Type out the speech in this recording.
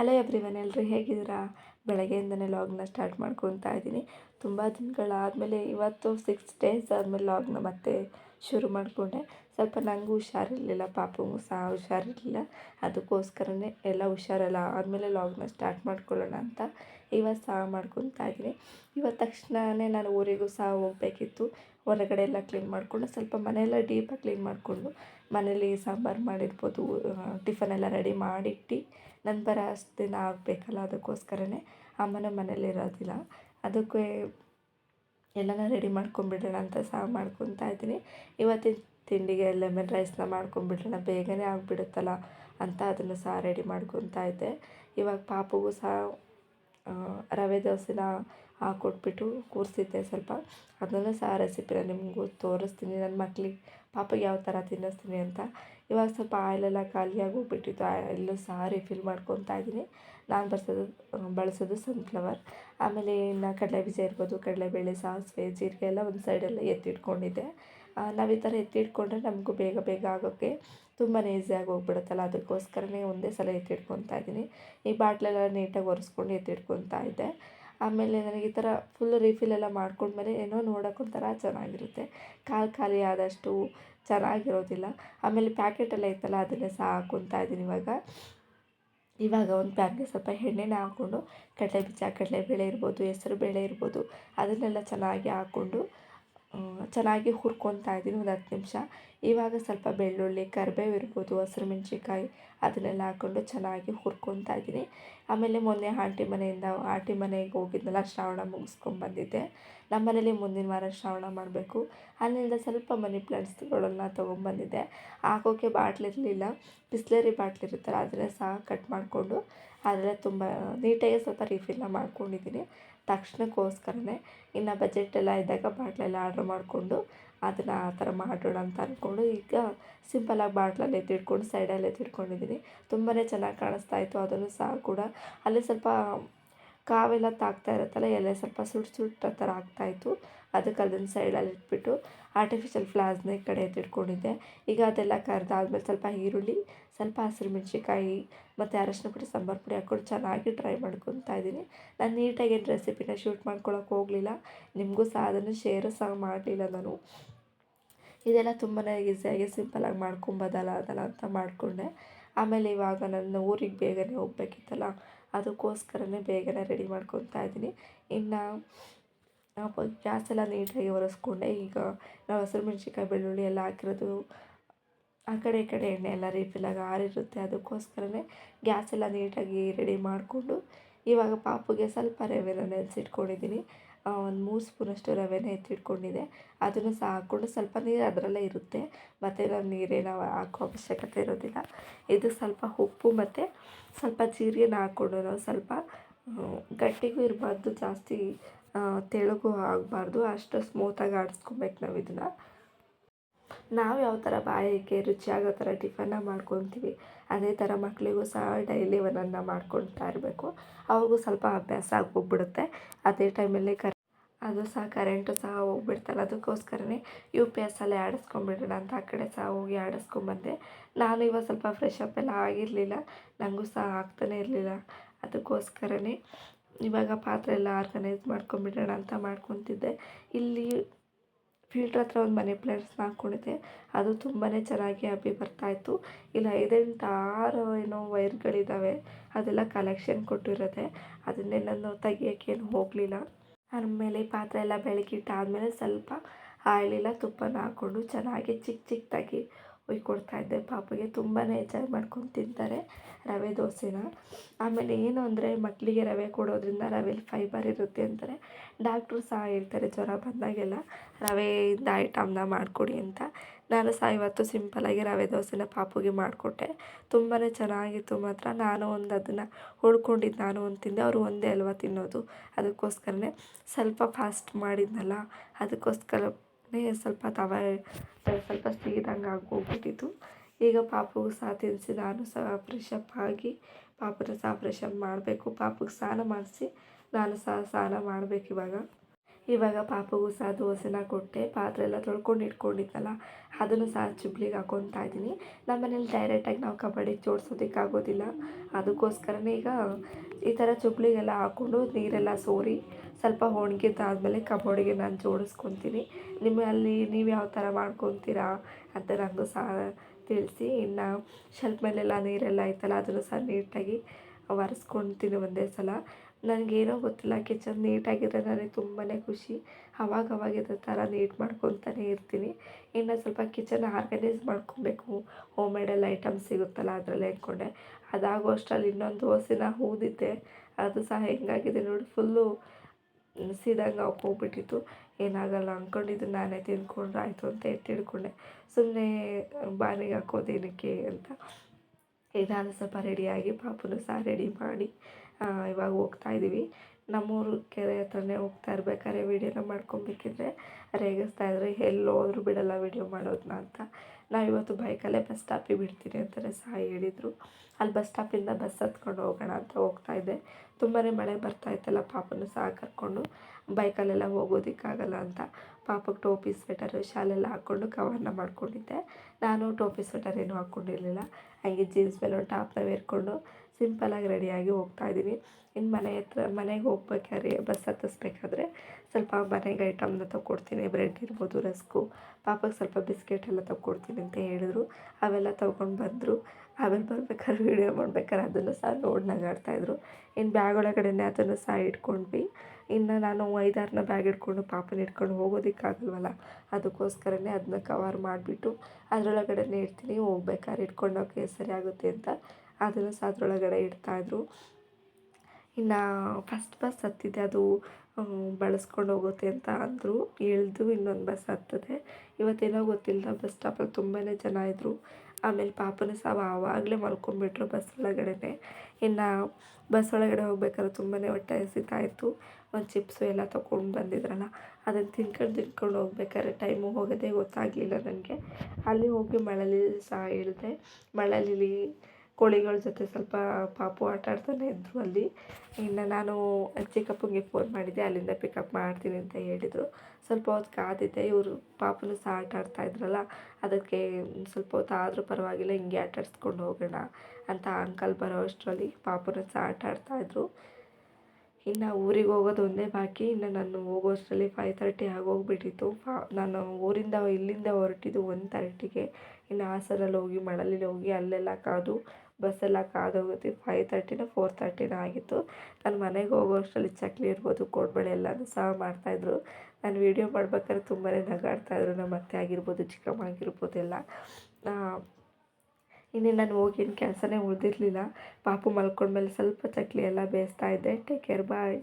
Hello everyone ಎಲ್ಲರೂ ಹೇಗಿದ್ದೀರಾ? ಬೆಳಗ್ಗೆಯಿಂದನೇ ಲಾಗ್ನ start ಮಾಡ್ಕೊತಾ ಇದ್ದೀನಿ. ತುಂಬ ದಿನಗಳಾದಮೇಲೆ ಇವತ್ತು ಸಿಕ್ಸ್ ಡೇಸ್ ಆದಮೇಲೆ ಲಾಗ್ನ ಮತ್ತೆ ಶುರು ಮಾಡಿಕೊಂಡೆ. ಸ್ವಲ್ಪ ನನಗೂ ಹುಷಾರಿರಲಿಲ್ಲ, ಪಾಪಗೂ ಸಹ ಹುಷಾರಿರಲಿಲ್ಲ. ಅದಕ್ಕೋಸ್ಕರನೇ ಎಲ್ಲ ಹುಷಾರಲ್ಲ, ಆದಮೇಲೆ ಲಾಗ್ನ ಸ್ಟಾರ್ಟ್ ಮಾಡ್ಕೊಳ್ಳೋಣ ಅಂತ ಇವತ್ತು ಸಹ ಮಾಡ್ಕೊತಾ ಇದ್ದೀನಿ. ಇವತ್ತು ತಕ್ಷಣವೇ ನಾನು ಊರಿಗೂ ಸಹ ಹೋಗಬೇಕಿತ್ತು. ಹೊರಗಡೆ ಎಲ್ಲ ಕ್ಲೀನ್ ಮಾಡಿಕೊಂಡು, ಸ್ವಲ್ಪ ಮನೆಯೆಲ್ಲ ಡೀಪಾಗಿ ಕ್ಲೀನ್ ಮಾಡಿಕೊಂಡು ಮನೇಲಿ ಸಾಂಬಾರು ಮಾಡಿರ್ಬೋದು ಟಿಫನ್ ಎಲ್ಲ ರೆಡಿ ಮಾಡಿಟ್ಟು ನಾನು ಬರೋ ಅಷ್ಟು ದಿನ ಆಗಬೇಕಲ್ಲ ಅದಕ್ಕೋಸ್ಕರನೇ ಅಮ್ಮನ ಮನೇಲಿರೋದಿಲ್ಲ ಅದಕ್ಕೆ ಎಲ್ಲನ ರೆಡಿ ಮಾಡ್ಕೊಂಬಿಡೋಣ ಅಂತ ಸಹ ಮಾಡ್ಕೊತಾ ಇದ್ದೀನಿ. ಇವತ್ತಿನ ತಿಂಡಿಗೆ ಲೆಮನ್ ರೈಸ್ನ ಮಾಡ್ಕೊಂಬಿಡೋಣ, ಬೇಗನೆ ಆಗಿಬಿಡುತ್ತಲ್ಲ ಅಂತ ಅದನ್ನು ಸಹ ರೆಡಿ ಮಾಡ್ಕೊತಾ ಇದ್ದೆ. ಇವಾಗ ಪಾಪಗೂ ಸಹ ರವೆ ದೋಸೆನ ಹಾಕ್ಕೊಟ್ಬಿಟ್ಟು ಕೂರಿಸಿದ್ದೆ ಸ್ವಲ್ಪ. ಅದನ್ನು ಸಹ ರೆಸಿಪಿನ ನಿಮಗೂ ತೋರಿಸ್ತೀನಿ. ನನ್ನ ಮಕ್ಳಿಗೆ, ಪಾಪಗೆ ಯಾವ ಥರ ತಿನ್ನಿಸ್ತೀನಿ ಅಂತ. ಇವಾಗ ಸ್ವಲ್ಪ ಆಯಿಲೆಲ್ಲ ಖಾಲಿಯಾಗಿ ಹೋಗ್ಬಿಟ್ಟಿತ್ತು ಆಯಿಲು ಸಹ ರಿಫಿಲ್ ಮಾಡ್ಕೊತಾ ಇದ್ದೀನಿ. ನಾನು ಬರ್ಸೋದು ಬಳಸೋದು ಸನ್ಫ್ಲವರ್ ಆಮೇಲೆ ಇನ್ನು ಕಡಲೆ ಬೀಜ ಇರ್ಬೋದು, ಕಡಲೆಬೇಳೆ, ಸಾಸಿವೆ, ಜೀರಿಗೆ ಎಲ್ಲ ಒಂದು ಸೈಡೆಲ್ಲ ಎತ್ತಿಟ್ಕೊಂಡಿದ್ದೆ. ನಾವು ಈ ಥರ ಎತ್ತಿಟ್ಕೊಂಡ್ರೆ ನಮಗೂ ಬೇಗ ಬೇಗ ಆಗೋಕ್ಕೆ ತುಂಬಾ ಈಸಿಯಾಗಿ ಹೋಗ್ಬಿಡುತ್ತಲ್ಲ. ಅದಕ್ಕೋಸ್ಕರನೇ ಒಂದೇ ಸಲ ಎತ್ತಿಟ್ಕೊತಾ ಇದ್ದೀನಿ. ಈ ಬಾಟ್ಲೆಲ್ಲ ನೀಟಾಗಿ ಒರೆಸ್ಕೊಂಡು ಎತ್ತಿಟ್ಕೊತಾ ಇದ್ದೆ. ಆಮೇಲೆ ನನಗೆ ಈ ಥರ ಫುಲ್ ರೀಫಿಲ್ ಎಲ್ಲ ಮಾಡ್ಕೊಂಡ್ಮೇಲೆ ಏನೋ ನೋಡೋಕ್ಕೊಂಥರ ಚೆನ್ನಾಗಿರುತ್ತೆ. ಕಾಲು ಖಾಲಿ ಆದಷ್ಟು ಚೆನ್ನಾಗಿರೋದಿಲ್ಲ. ಆಮೇಲೆ ಪ್ಯಾಕೆಟೆಲ್ಲ ಇತ್ತಲ್ಲ, ಅದನ್ನೇ ಸಹ ಹಾಕ್ಕೊತಾ ಇದ್ದೀನಿ ಇವಾಗ. ಇವಾಗ ಒಂದು ಪ್ಯಾನ್ಗೆ ಸ್ವಲ್ಪ ಎಣ್ಣೆನ ಹಾಕ್ಕೊಂಡು ಕಡಲೆ ಬೀಜ ಕಡಲೆಬೇಳೆ ಇರ್ಬೋದು ಹೆಸರು ಬೇಳೆ ಇರ್ಬೋದು, ಅದನ್ನೆಲ್ಲ ಚೆನ್ನಾಗಿ ಹಾಕ್ಕೊಂಡು ಚೆನ್ನಾಗಿ ಹುರ್ಕೊತಾ ಇದ್ದೀನಿ ಒಂದು ಹತ್ತು ನಿಮಿಷ. ಇವಾಗ ಸ್ವಲ್ಪ ಬೆಳ್ಳುಳ್ಳಿ, ಕರಿಬೇವು ಇರ್ಬೋದು, ಹಸಿರು ಮೆಣಸಿನ್ಕಾಯಿ ಅದನ್ನೆಲ್ಲ ಹಾಕ್ಕೊಂಡು ಚೆನ್ನಾಗಿ ಹುರ್ಕೊತಾ ಇದ್ದೀನಿ. ಆಮೇಲೆ ಮೊನ್ನೆ ಆಂಟಿ ಮನೆಯಿಂದ, ಆಂಟಿ ಮನೆಗೆ ಹೋಗಿದ್ನಲ್ಲ, ಶ್ರಾವಣ ಮುಗಿಸ್ಕೊಂಬಂದಿದ್ದೆ ನಮ್ಮ ಮನೇಲಿ ಮುಂದಿನ ವಾರ ಶ್ರಾವಣ ಮಾಡಬೇಕು. ಅಲ್ಲಿಂದ ಸ್ವಲ್ಪ ಮನಿ ಪ್ಲಾಂಟ್ಸ್ಗಳನ್ನ ತೊಗೊಂಬಂದಿದ್ದೆ ಹಾಕೋಕ್ಕೆ ಬಿಸ್ಲರಿ ಬಾಟ್ಲ್ ಇರುತ್ತಲ್ಲ, ಅದನ್ನ ಸಹ ಕಟ್ ಮಾಡಿಕೊಂಡು ಅದನ್ನ ತುಂಬ ನೀಟಾಗಿ ಸ್ವಲ್ಪ ರೀಫಿಲ್ನ ಮಾಡ್ಕೊಂಡಿದ್ದೀನಿ. ತಕ್ಷಣಕ್ಕೋಸ್ಕರನೇ ಇನ್ನು ಬಜೆಟ್ ಎಲ್ಲ ಇದ್ದಾಗ ಬಾಟ್ಲೆಲ್ಲ ಆರ್ಡ್ರ್ ಮಾಡಿಕೊಂಡು ಅದನ್ನು ಆ ಥರ ಮಾಡೋಣ ಅಂತ ಅಂದ್ಕೊಂಡು ಈಗ ಸಿಂಪಲಾಗಿ ಬಾಟ್ಲಲ್ಲಿ ಎತ್ತಿಟ್ಕೊಂಡು ಸೈಡಲ್ಲಿ ಎತ್ತಿಟ್ಕೊಂಡಿದ್ದೀನಿ. ತುಂಬಾ ಚೆನ್ನಾಗಿ ಕಾಣಿಸ್ತಾ ಇತ್ತು. ಅದನ್ನು ಸಹ ಕೂಡ ಅಲ್ಲಿ ಸ್ವಲ್ಪ ಕಾವೆಲ್ಲ ತಾಗ್ತಾ ಇರುತ್ತಲ್ಲ, ಎಲೆ ಸ್ವಲ್ಪ ಸುಟ್ಟು ಸುಟ್ಟು ಆ ಥರ ಆಗ್ತಾಯಿತ್ತು ಅದಕ್ಕೆ ಅದನ್ನು ಸೈಡಲ್ಲಿ ಇಟ್ಬಿಟ್ಟು ಆರ್ಟಿಫಿಷಿಯಲ್ ಫ್ಲವರ್ಸ್ನ ಈ ಕಡೆ ಎತ್ತಿಟ್ಕೊಂಡಿದ್ದೆ ಈಗ ಅದೆಲ್ಲ ಕರೆದಾದ್ಮೇಲೆ ಸ್ವಲ್ಪ ಈರುಳ್ಳಿ, ಸ್ವಲ್ಪ ಹಸಿರು ಮೆಣಸಿನ್ಕಾಯಿ ಮತ್ತು ಅರಶಿನ ಪುಡಿ, ಸಾಂಬಾರು ಪುಡಿ ಹಾಕ್ಕೊಂಡು ಚೆನ್ನಾಗಿ ಟ್ರೈ ಮಾಡ್ಕೊತಾ ಇದ್ದೀನಿ. ನಾನು ನೀಟಾಗಿ ಏನು ರೆಸಿಪಿನ ಶೂಟ್ ಮಾಡ್ಕೊಳಕ್ಕೆ ಹೋಗಲಿಲ್ಲ. ನಿಮಗೂ ಸಹ ಅದನ್ನು ಶೇರ್ ಸಹ ಮಾಡಲಿಲ್ಲ ನಾನು. ಇದೆಲ್ಲ ತುಂಬಾ ಈಸಿಯಾಗಿ ಸಿಂಪಲಾಗಿ ಮಾಡ್ಕೊಂಬೋದಲ್ಲ, ಅದಲ್ಲ ಅಂತ ಮಾಡಿಕೊಂಡೆ. ಆಮೇಲೆ ಇವಾಗ ನನ್ನ ಊರಿಗೆ ಬೇಗನೆ ಹೋಗ್ಬೇಕಿತ್ತಲ್ಲ ಅದಕ್ಕೋಸ್ಕರನೇ ಬೇಗನೆ ರೆಡಿ ಮಾಡ್ಕೊತಾ ಇದ್ದೀನಿ. ಇನ್ನು ಗ್ಯಾಸ್ ಎಲ್ಲ ನೀಟಾಗಿ ಒರೆಸ್ಕೊಂಡೆ. ಈಗ ನಾವು ಹಸಿರು ಮೆಣ್ಸಿನ್ಕಾಯಿ, ಬೆಳ್ಳುಳ್ಳಿ ಎಲ್ಲ ಹಾಕಿರೋದು, ಆ ಕಡೆ ಈ ಕಡೆ ಎಣ್ಣೆ ಎಲ್ಲ ರೀಫಿಲಾಗಿ ಆರಿರುತ್ತೆ. ಅದಕ್ಕೋಸ್ಕರನೇ ಗ್ಯಾಸ್ ಎಲ್ಲ ನೀಟಾಗಿ ರೆಡಿ ಮಾಡಿಕೊಂಡು ಇವಾಗ ಪಾಪುಗೆ ಸ್ವಲ್ಪ ರವೆನ ನೆನೆಸಿಟ್ಕೊಂಡಿದ್ದೀನಿ ಒಂದು ಮೂರು ಸ್ಪೂನಷ್ಟು ರವೆನ ಎತ್ತಿಟ್ಕೊಂಡಿದ್ದೆ ಅದನ್ನು ಸಹ ಹಾಕ್ಕೊಂಡು ಸ್ವಲ್ಪ ನೀರು ಅದರಲ್ಲೇ ಇರುತ್ತೆ. ಮತ್ತು ನಾವು ನೀರೇನು ಹಾಕೋ ಅವಶ್ಯಕತೆ ಇರೋದಿಲ್ಲ. ಇದು ಸ್ವಲ್ಪ ಉಪ್ಪು ಮತ್ತು ಸ್ವಲ್ಪ ಜೀರಿಗೆನ ಹಾಕ್ಕೊಂಡು ನಾವು ಸ್ವಲ್ಪ ಗಟ್ಟಿಗೂ ಇರಬಾರ್ದು, ಜಾಸ್ತಿ ತೆಳುಗೂ ಆಗಬಾರ್ದು. ಅಷ್ಟು ಸ್ಮೂತಾಗಿ ಆಡಿಸ್ಕೊಬೇಕು ನಾವು ಇದನ್ನು. ನಾವು ಯಾವ ಥರ ಬಾಯಿಗೆ ರುಚಿಯಾಗೋ ಥರ ಟಿಫನ್ನ ಮಾಡ್ಕೊತೀವಿ ಅದೇ ಥರ ಮಕ್ಕಳಿಗೂ ಸಹ ಡೈಲಿ ಒಂದೊಂದನ್ನ ಮಾಡ್ಕೊಳ್ತಾ ಇರಬೇಕು. ಅವ್ರಿಗೂ ಸ್ವಲ್ಪ ಅಭ್ಯಾಸ ಆಗೋಗ್ಬಿಡುತ್ತೆ ಅದೇ ಟೈಮಲ್ಲಿ ಕರೆ ಅದು ಸಹ ಕರೆಂಟು ಸಹ ಹೋಗ್ಬಿಡ್ತಲ್ಲ, ಅದಕ್ಕೋಸ್ಕರನೇ ಯು ಪಿ ಎಸ್ಸಲ್ಲೇ ಆಡಿಸ್ಕೊಂಬಿಡೋಣ ಅಂತ ಆ ಕಡೆ ಸಹ ಹೋಗಿ ಆಡಿಸ್ಕೊಂಬಂದೆ ನಾನು ಇವಾಗ ಸ್ವಲ್ಪ ಫ್ರೆಶ್ ಅಪ್ ಎಲ್ಲ ಆಗಿರಲಿಲ್ಲ ನನಗೂ ಸಹ ಆಗ್ತಾನೇ ಇರಲಿಲ್ಲ. ಅದಕ್ಕೋಸ್ಕರನೇ ಇವಾಗ ಪಾತ್ರೆ ಎಲ್ಲ ಆರ್ಗನೈಸ್ ಮಾಡ್ಕೊಂಬಿಡೋಣ ಅಂತ ಮಾಡ್ಕೊತಿದ್ದೆ. ಇಲ್ಲಿ ಫಿಲ್ಟ್ರ್ ಹತ್ರ ಒಂದು ಮನಿ ಪ್ಲ್ಯಾಂಟ್ಸ್ನ ಹಾಕ್ಕೊಂಡಿದ್ದೆ ಅದು ತುಂಬಾ ಚೆನ್ನಾಗಿ ಹಬ್ಬಿ ಬರ್ತಾಯಿತ್ತು ಇಲ್ಲ ಐದೆಂಟು ಆರು ಏನೋ ವೈರ್ಗಳಿದ್ದಾವೆ ಅದೆಲ್ಲ ಕಲೆಕ್ಷನ್ ಕೊಟ್ಟಿರೋದೆ. ಅದನ್ನೇ ನಾನು ತೆಗಿಯೋಕ್ಕೇನು ಹೋಗಲಿಲ್ಲ. ಆಮೇಲೆ ಪಾತ್ರೆ ಎಲ್ಲ ಬೆಳಗಿಟ್ಟಾದಮೇಲೆ ಸ್ವಲ್ಪ ಆಯಿಲೆಲ್ಲ ತುಪ್ಪನ ಹಾಕ್ಕೊಂಡು ಚೆನ್ನಾಗಿ ಚಿಕ್ಕ ಚಿಕ್ಕದಾಗಿ ಇದ್ದೆ. ಪಾಪುಗೆ ತುಂಬಾ ಎಂಜಾಯ್ ಮಾಡ್ಕೊಂಡು ತಿಂತಾರೆ ರವೆ ದೋಸೆನ. ಆಮೇಲೆ ಏನು ಅಂದರೆ ಮಕ್ಕಳಿಗೆ ರವೆ ಕೊಡೋದ್ರಿಂದ ರವೆಲಿ ಫೈಬರ್ ಇರುತ್ತೆ ಅಂತಾರೆ. ಡಾಕ್ಟ್ರು ಸಹ ಹೇಳ್ತಾರೆ ಜ್ವರ ಬಂದಾಗೆಲ್ಲ ರವೆಯಿಂದ ಐಟಮ್ನ ಮಾಡಿಕೊಡಿ ಅಂತ. ನಾನು ಸಹ ಇವತ್ತು ಸಿಂಪಲಾಗಿ ರವೆ ದೋಸೆನ ಪಾಪುಗೆ ಮಾಡಿಕೊಟ್ಟೆ. ತುಂಬಾ ಚೆನ್ನಾಗಿತ್ತು ಮಾತ್ರ. ನಾನು ಒಂದು ಅದನ್ನು ಉಳ್ಕೊಂಡಿದ್ದು ನಾನು ಒಂದು ತಿಂದೆ. ಅವರು ಒಂದೇ ಅಲ್ವಾ ತಿನ್ನೋದು. ಅದಕ್ಕೋಸ್ಕರನೇ ಸ್ವಲ್ಪ ಫಾಸ್ಟ್ ಮಾಡಿದ್ನಲ್ಲ. ಅದಕ್ಕೋಸ್ಕರನೇ ಸ್ವಲ್ಪ ತವ, ಸ್ವಲ್ಪ ಸೀದಂಗೆ ಆಗೋಗ್ಬಿಟ್ಟಿತ್ತು. ಈಗ ಪಾಪುಗೆ ಸಹ ತಿನ್ನಿಸಿ ನಾನು ಸಹ ಫ್ರೆಶ್ ಅಪ್ ಆಗಿ ಪಾಪುನ ಸಹ ಫ್ರೆಶ್ ಅಪ್ ಮಾಡಬೇಕು. ಪಾಪುಗೆ ಸ್ನಾನ ಮಾಡಿಸಿ ನಾನು ಸಹ ಸ್ನಾನ ಮಾಡ್ಬೇಕು ಇವಾಗ. ಇವಾಗ ಪಾಪಗೂ ಸಹ ದೋಸೆನ ಕೊಟ್ಟೆ ಪಾತ್ರೆ ಎಲ್ಲ ತೊಳ್ಕೊಂಡು ಇಟ್ಕೊಂಡಿದ್ದಲ್ಲ, ಅದನ್ನು ಸಹ ಚುಬ್ಲಿಗೆ ಹಾಕೊತಾ ಇದ್ದೀನಿ. ನಮ್ಮ ಮನೇಲಿ ಡೈರೆಕ್ಟಾಗಿ ನಾವು ಕಬಡ್ಡಿ ಜೋಡಿಸೋದಕ್ಕಾಗೋದಿಲ್ಲ ಅದಕ್ಕೋಸ್ಕರನೇ ಈಗ ಈ ಥರ ಚುಬ್ಳಿಗೆಲ್ಲ ಹಾಕ್ಕೊಂಡು ನೀರೆಲ್ಲ ಸೋರಿ, ಸ್ವಲ್ಪ ಒಣಗಿದ್ದಾದಮೇಲೆ ಕಬೋರ್ಡಿಗೆ ನಾನು ಜೋಡಿಸ್ಕೊತೀನಿ. ನಿಮ್ಮಲ್ಲಿ ನೀವು ಯಾವ ಥರ ಮಾಡ್ಕೊತೀರಾ ಅಂತ ನನಗೂ ಸಹ ತಿಳಿಸಿ. ಇನ್ನು ಶೆಲ್ಫ್ ಮೇಲೆಲ್ಲ ನೀರೆಲ್ಲ ಐತಲ್ಲ, ಅದನ್ನು ಸಹ ನೀಟಾಗಿ ಒರೆಸ್ಕೊಳ್ತೀನಿ ಒಂದೇ ಸಲ. ನನಗೇನೋ ಗೊತ್ತಿಲ್ಲ, ಕಿಚನ್ ನೀಟಾಗಿದ್ದರೆ ನನಗೆ ತುಂಬಾ ಖುಷಿ. ಅವಾಗ ಅವಾಗ ಇದೇ ಥರ ನೀಟ್ ಮಾಡ್ಕೊತಾನೆ ಇರ್ತೀನಿ. ಇನ್ನು ಸ್ವಲ್ಪ ಕಿಚನ್ ಆರ್ಗನೈಸ್ ಮಾಡ್ಕೊಬೇಕು. ಹೋಮ್ ಮೇಡೆಲ್ಲ ಐಟಮ್ಸ್ ಸಿಗುತ್ತಲ್ಲ, ಅದರಲ್ಲೇ ಅಂದ್ಕೊಂಡೆ ಅದಾಗೋ ಅಷ್ಟರಲ್ಲಿ ಇನ್ನೊಂದು ದೋಸೆನ ಊದಿದ್ದೆ ಅದು ಸಹ ಹೆಂಗಾಗಿದೆ ನೋಡಿ, ಫುಲ್ಲು ಸೀದಂಗೆ ಹೋಗ್ಬಿಟ್ಟಿತ್ತು ಏನಾಗಲ್ಲ ಅಂದ್ಕೊಂಡಿದ್ದು, ನಾನೇ ತಿಂದ್ಕೊಂಡ್ರೆ ಆಯಿತು ಅಂತ ಎತ್ತಿಡ್ಕೊಂಡೆ ಸುಮ್ಮನೆ ಬಾನಿಗೆ ಹಾಕೋದೇನಕ್ಕೆ ಅಂತ. ಇದಾದ ಸ್ವಲ್ಪ ರೆಡಿಯಾಗಿ ಪಾಪುನು ಸಹ ರೆಡಿ ಮಾಡಿ ಇವಾಗ ಹೋಗ್ತಾ ಇದ್ದೀವಿ ನಮ್ಮೂರು ಕೆರೆ ಹತ್ರನೇ ಹೋಗ್ತಾ ಇರ್ಬೇಕಾದ್ರೆ ವೀಡಿಯೋನ ಮಾಡ್ಕೊಬೇಕಿದ್ರೆ ರೇಗಿಸ್ತಾ ಇದ್ದಾರೆ ಎಲ್ಲಿ ಹೋದ್ರೂ ಬಿಡಲ್ಲ ವೀಡಿಯೋ ಮಾಡೋದನ್ನ ಅಂತ. ನಾವು ಇವತ್ತು ಬೈಕಲ್ಲೇ ಬಸ್ ಸ್ಟಾಪಿಗೆ ಬಿಡ್ತೀನಿ ಅಂತಲೇ ಸಹ ಹೇಳಿದರು. ಅಲ್ಲಿ ಬಸ್ ಸ್ಟಾಪಿಂದ ಬಸ್ ಹತ್ಕೊಂಡು ಹೋಗೋಣ ಅಂತ ಹೋಗ್ತಾ ಇದ್ದೆ. ತುಂಬಾ ಮಳೆ ಬರ್ತಾ ಇತ್ತಲ್ಲ ಪಾಪನ ಸಹ ಕರ್ಕೊಂಡು. ಬೈಕಲ್ಲೆಲ್ಲ ಹೋಗೋದಕ್ಕಾಗಲ್ಲ ಅಂತ ಪಾಪಕ್ಕೆ ಟೋಪಿ, ಸ್ವೆಟರು, ಶಾಲೆಲ್ಲ ಹಾಕ್ಕೊಂಡು ಕವರ್ನ ಮಾಡ್ಕೊಂಡಿದ್ದೆ. ನಾನು ಟೋಪಿ, ಸ್ವೆಟರ್ ಏನೂ ಹಾಕ್ಕೊಂಡಿರಲಿಲ್ಲ. ಹಾಗೆ ಜೀನ್ಸ್ ಮೇಲೆ ಒಂದು ಟಾಪ್ನ ವೇರ್ಕೊಂಡು ಸಿಂಪಲಾಗಿ ರೆಡಿಯಾಗಿ ಹೋಗ್ತಾ ಇದ್ದೀನಿ ಇನ್ನು ಮನೆ ಹತ್ರ, ಮನೆಗೆ ಹೋಗ್ಬೇಕಾದ್ರೆ ಬಸ್ ಹತ್ತಿಸ್ಬೇಕಾದ್ರೆ. ಸ್ವಲ್ಪ ಮನೆಗೆ ಐಟಮ್ನ ತಗೊಡ್ತೀನಿ ಬ್ರೆಡ್ ಇರ್ಬೋದು, ರಸ್ಕು. ಪಾಪಕ್ಕೆ ಸ್ವಲ್ಪ ಬಿಸ್ಕೆಟ್ ಎಲ್ಲ ತಗೊಡ್ತೀನಿ ಅಂತ ಹೇಳಿದ್ರು. ಅವೆಲ್ಲ ತೊಗೊಂಡು ಬಂದರು. ಆಮೇಲೆ ಬರ್ಬೇಕಾದ್ರೆ ವೀಡಿಯೋ ಮಾಡ್ಬೇಕಾದ್ರೆ ಅದನ್ನು ಸಹ ನೋಡಿ ನಗಾಡ್ತಾಯಿದ್ರು ಇನ್ನು ಬ್ಯಾಗ್ ಒಳಗಡೆನೇ ಅದನ್ನು ಸಹ ಇಟ್ಕೊಂಡ್ವಿ. ಇನ್ನು ನಾನು ಐದಾರನ್ನ ಬ್ಯಾಗ್ ಇಟ್ಕೊಂಡು ಪಾಪನ ಇಟ್ಕೊಂಡು ಹೋಗೋದಕ್ಕಾಗಲ್ವಲ್ಲ, ಅದಕ್ಕೋಸ್ಕರನೇ ಅದನ್ನ ಕವರ್ ಮಾಡಿಬಿಟ್ಟು ಅದರೊಳಗಡೆನೇ ಇಡ್ತೀನಿ. ಹೋಗ್ಬೇಕಾದ್ರೆ ಇಟ್ಕೊಂಡೋಕೆ ಸರಿ ಆಗುತ್ತೆ ಅಂತ ಅದನ್ನು ಸಹ ಅದರೊಳಗಡೆ ಇಡ್ತಾಯಿದ್ರು ಇನ್ನು ಫಸ್ಟ್ ಬಸ್ ಹತ್ತಿದ್ದೆ ಅದು ಬಳಸ್ಕೊಂಡು ಹೋಗುತ್ತೆ ಅಂತ ಅಂದರು. ಇಳಿದು ಇನ್ನೊಂದು ಬಸ್ ಹತ್ತದೆ ಇವತ್ತೇನೋ ಗೊತ್ತಿಲ್ಲ ಬಸ್ ಸ್ಟಾಪಲ್ಲಿ ತುಂಬಾ ಜನ ಇದ್ದರು ಆಮೇಲೆ ಪಾಪನ ಸಹ ಆವಾಗಲೇ ಮಲ್ಕೊಂಡ್ಬಿಟ್ರು ಬಸ್ ಒಳಗಡೆ ಇನ್ನು ಬಸ್ ಒಳಗಡೆ ಹೋಗ್ಬೇಕಾದ್ರೆ ತುಂಬಾ ಹೊಟ್ಟೆ ಹಸಿತಾ ಇತ್ತು ಒಂದು ಚಿಪ್ಸು ಎಲ್ಲ ತೊಗೊಂಡು ಬಂದಿದ್ರಲ್ಲ ಅದನ್ನು ತಿನ್ಕೊಂಡು ತಿನ್ಕೊಂಡು ಹೋಗ್ಬೇಕಾದ್ರೆ ಟೈಮು ಹೋಗೋದೇ ಗೊತ್ತಾಗಲಿಲ್ಲ ನನಗೆ. ಅಲ್ಲಿ ಹೋಗಿ ಮಳಲಿ ಸಹ ಇಳಿದೆ ಮಳೇಲಿ ಕೋಳಿಗಳ ಜೊತೆ ಸ್ವಲ್ಪ ಪಾಪು ಆಟ ಆಡ್ತಾನೆ ಇದ್ದರು ಅಲ್ಲಿ. ಇನ್ನು ನಾನು ಚಿಕ್ಕಪ್ಪಂಗೆ ಫೋನ್ ಮಾಡಿದ್ದೆ ಅಲ್ಲಿಂದ ಪಿಕಪ್ ಮಾಡ್ತೀನಿ ಅಂತ ಹೇಳಿದರು. ಸ್ವಲ್ಪ ಹೊತ್ತು ಕಾದಿದ್ದೆ ಇವರು ಪಾಪುನು ಸಹ ಆಟ ಆಡ್ತಾ ಇದ್ರಲ್ಲ, ಅದಕ್ಕೆ ಸ್ವಲ್ಪ ಹೊತ್ತು ಆದರೂ ಪರವಾಗಿಲ್ಲ, ಹಿಂಗೆ ಆಟ ಆಡಿಸ್ಕೊಂಡು ಹೋಗೋಣ ಅಂತ ಅಂಕಲ್ ಬರೋ ಅಷ್ಟರಲ್ಲಿ ಪಾಪುನು ಸಹ ಆಟ ಆಡ್ತಾಯಿದ್ರು ಇನ್ನು ಊರಿಗೆ ಹೋಗೋದು ಒಂದೇ ಬಾಕಿ, ಇನ್ನು ನಾನು ಹೋಗೋ ಅಷ್ಟರಲ್ಲಿ ಫೈವ್ ತರ್ಟಿ ಆಗೋಗ್ಬಿಟ್ಟಿತ್ತು. ಫಾ, ನಾನು ಊರಿಂದ ಇಲ್ಲಿಂದ ಹೊರಟಿದ್ದು ಒನ್ ತರ್ಟಿಗೆ ಇನ್ನು ಹಾಸನಲ್ಲಿ ಹೋಗಿ ಮಳಲಿಲ್ಲಿ ಹೋಗಿ ಅಲ್ಲೆಲ್ಲ ಕಾದು ಬಸ್ಸೆಲ್ಲ ಕಾದೋಗುತ್ತೆ ಫೈವ್ ತರ್ಟಿನ ಫೋರ್ ತರ್ಟಿನೋ ಆಗಿತ್ತು. ನಾನು ಮನೆಗೆ ಹೋಗೋ ಅಷ್ಟರಲ್ಲಿ ಚಕ್ಲಿ ಇರ್ಬೋದು, ಕೋಡ್ಬಳೆ ಎಲ್ಲನೂ ಸಹ ಮಾಡ್ತಾಯಿದ್ರು. ನಾನು ವೀಡಿಯೋ ಮಾಡ್ಬೇಕಾದ್ರೆ ತುಂಬಾ ನಗಾಡ್ತಾಯಿದ್ರು. ನಮ್ಮ ಅತ್ತೆ ಆಗಿರ್ಬೋದು, ಚಿಕ್ಕಮ್ಮ ಆಗಿರ್ಬೋದು ಎಲ್ಲ. ಇನ್ನೇ ನಾನು ಹೋಗಿ ಏನು ಕೆಲಸನೇ ಉಳಿದಿರ್ಲಿಲ್ಲ. ಪಾಪು ಮಲ್ಕೊಂಡ್ಮೇಲೆ ಸ್ವಲ್ಪ ಚಕ್ಲಿ ಎಲ್ಲ ಬೇಯಿಸ್ತಾ ಇದ್ದೆ. Take care bye